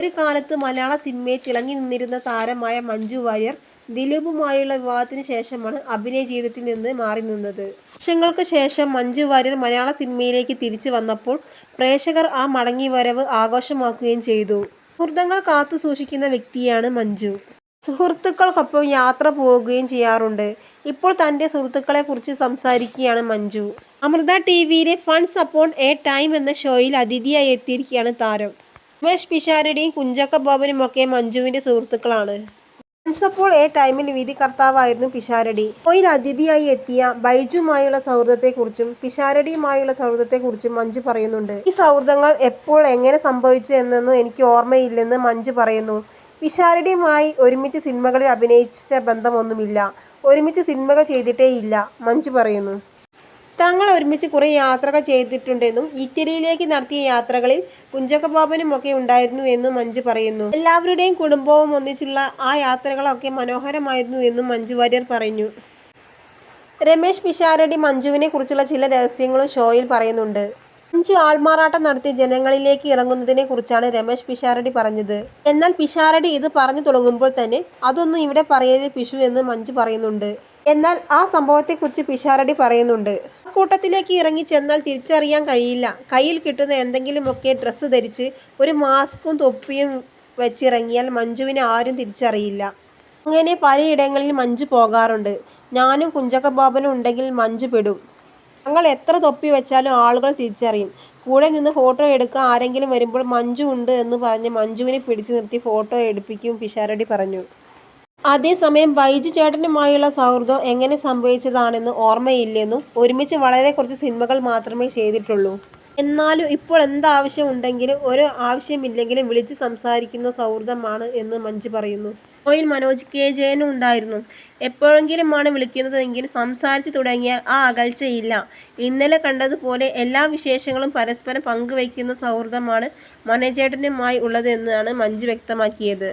ഒരു കാലത്ത് മലയാള സിനിമയിൽ തിളങ്ങി നിന്നിരുന്ന താരമായ മഞ്ജു വാര്യർ ദിലീപുമായുള്ള വിവാഹത്തിന് ശേഷമാണ് അഭിനയ ജീവിതത്തിൽ നിന്ന് മാറി നിന്നത്. വർഷങ്ങൾക്ക് ശേഷം മഞ്ജു വാര്യർ മലയാള സിനിമയിലേക്ക് തിരിച്ചു വന്നപ്പോൾ പ്രേക്ഷകർ ആ മടങ്ങി വരവ് ആഘോഷമാക്കുകയും ചെയ്തു. സുഹൃത്തുക്കൾ കാത്തു സൂക്ഷിക്കുന്ന വ്യക്തിയാണ് മഞ്ജു. സുഹൃത്തുക്കൾക്കൊപ്പം യാത്ര പോവുകയും ചെയ്യാറുണ്ട്. ഇപ്പോൾ തന്റെ സുഹൃത്തുക്കളെക്കുറിച്ച് സംസാരിക്കുകയാണ് മഞ്ജു. അമൃത ടി വിയിലെ ഫൺസ് അപ്പോൺ എ ടൈം എന്ന ഷോയിൽ അതിഥിയായി എത്തിയിരിക്കുകയാണ് താരം. ഉമേഷ് പിഷാരടിയും കുഞ്ചാക്ക ബോബനും ഒക്കെ മഞ്ജുവിന്റെ സുഹൃത്തുക്കളാണ്. പ്രിൻസപ്പോൾ എ ടൈമിൽ വിധികർത്താവായിരുന്നു പിഷാരടി. ഷോയിൽ അതിഥിയായി എത്തിയ ബൈജുമായുള്ള സൗഹൃദത്തെക്കുറിച്ചും പിഷാരടിയുമായുള്ള സൗഹൃദത്തെക്കുറിച്ചും മഞ്ജു പറയുന്നുണ്ട്. ഈ സൗഹൃദങ്ങൾ എപ്പോൾ എങ്ങനെ സംഭവിച്ചു എന്നൊന്നും എനിക്ക് ഓർമ്മയില്ലെന്ന് മഞ്ജു പറയുന്നു. പിഷാരടിയുമായി ഒരുമിച്ച് സിനിമകളിൽ അഭിനയിച്ച ബന്ധമൊന്നുമില്ല. ഒരുമിച്ച് സിനിമകൾ ചെയ്തിട്ടേ ഇല്ല മഞ്ജു പറയുന്നു. തങ്ങൾ ഒരുമിച്ച് കുറേ യാത്രകൾ ചെയ്തിട്ടുണ്ടെന്നും ഇറ്റലിയിലേക്ക് നടത്തിയ യാത്രകളിൽ കുഞ്ചക്കബാബനും ഒക്കെ ഉണ്ടായിരുന്നു എന്നും മഞ്ജു പറയുന്നു. എല്ലാവരുടെയും കുടുംബവും ഒന്നിച്ചുള്ള ആ യാത്രകളൊക്കെ മനോഹരമായിരുന്നു എന്നും മഞ്ജു വാര്യർ പറഞ്ഞു. രമേശ് പിഷാരടി മഞ്ജുവിനെ കുറിച്ചുള്ള ചില രഹസ്യങ്ങളും ഷോയിൽ പറയുന്നുണ്ട്. മഞ്ജു ആൾമാറാട്ടം നടത്തി ജനങ്ങളിലേക്ക് ഇറങ്ങുന്നതിനെ കുറിച്ചാണ് രമേശ് പിഷാരടി പറഞ്ഞത്. എന്നാൽ പിഷാരടി ഇത് പറഞ്ഞു തുടങ്ങുമ്പോൾ തന്നെ അതൊന്നും ഇവിടെ പറയരുത് പിഷു എന്ന് മഞ്ജു പറയുന്നുണ്ട്. എന്നാൽ ആ സംഭവത്തെക്കുറിച്ച് പിഷാരടി പറയുന്നുണ്ട്. കൂട്ടത്തിലേക്ക് ഇറങ്ങി ചെന്നാൽ തിരിച്ചറിയാൻ കഴിയില്ല. കയ്യിൽ കിട്ടുന്ന എന്തെങ്കിലുമൊക്കെ ഡ്രസ്സ് ധരിച്ച് ഒരു മാസ്കും തൊപ്പിയും വെച്ചിറങ്ങിയാൽ മഞ്ജുവിനെ ആരും തിരിച്ചറിയില്ല. അങ്ങനെ പലയിടങ്ങളിൽ മഞ്ജു പോകാറുണ്ട്. ഞാനും കുഞ്ചക്ക ബാബനും ഉണ്ടെങ്കിൽ മഞ്ജു പെടും. ഞങ്ങൾ എത്ര തൊപ്പി വെച്ചാലും ആളുകൾ തിരിച്ചറിയും. കൂടെ നിന്ന് ഫോട്ടോ എടുക്കാൻ ആരെങ്കിലും വരുമ്പോൾ മഞ്ജു ഉണ്ട് എന്ന് പറഞ്ഞ് മഞ്ജുവിനെ പിടിച്ചു നിർത്തി ഫോട്ടോ എടുപ്പിക്കും പിഷാരടി പറഞ്ഞു. അതേസമയം ബൈജു ചേട്ടനുമായുള്ള സൗഹൃദം എങ്ങനെ സംഭവിച്ചതാണെന്ന് ഓർമ്മയില്ലെന്നും ഒരുമിച്ച് വളരെ കുറച്ച് സിനിമകൾ മാത്രമേ ചെയ്തിട്ടുള്ളൂ. എന്നാലും ഇപ്പോൾ എന്താവശ്യം ഉണ്ടെങ്കിലും ഒരു ആവശ്യമില്ലെങ്കിലും വിളിച്ച് സംസാരിക്കുന്ന സൗഹൃദമാണ് എന്ന് മഞ്ജു പറയുന്നു. ഓയിൽ മനോജ് കെ ജയനും ഉണ്ടായിരുന്നു. എപ്പോഴെങ്കിലുമാണ് വിളിക്കുന്നതെങ്കിൽ സംസാരിച്ചു തുടങ്ങിയാൽ ആ അകൽച്ചയില്ല. ഇന്നലെ കണ്ടതുപോലെ എല്ലാ വിശേഷങ്ങളും പരസ്പരം പങ്കുവയ്ക്കുന്ന സൗഹൃദമാണ് മനോജേട്ടനുമായി ഉള്ളതെന്നാണ് മഞ്ജു വ്യക്തമാക്കിയത്.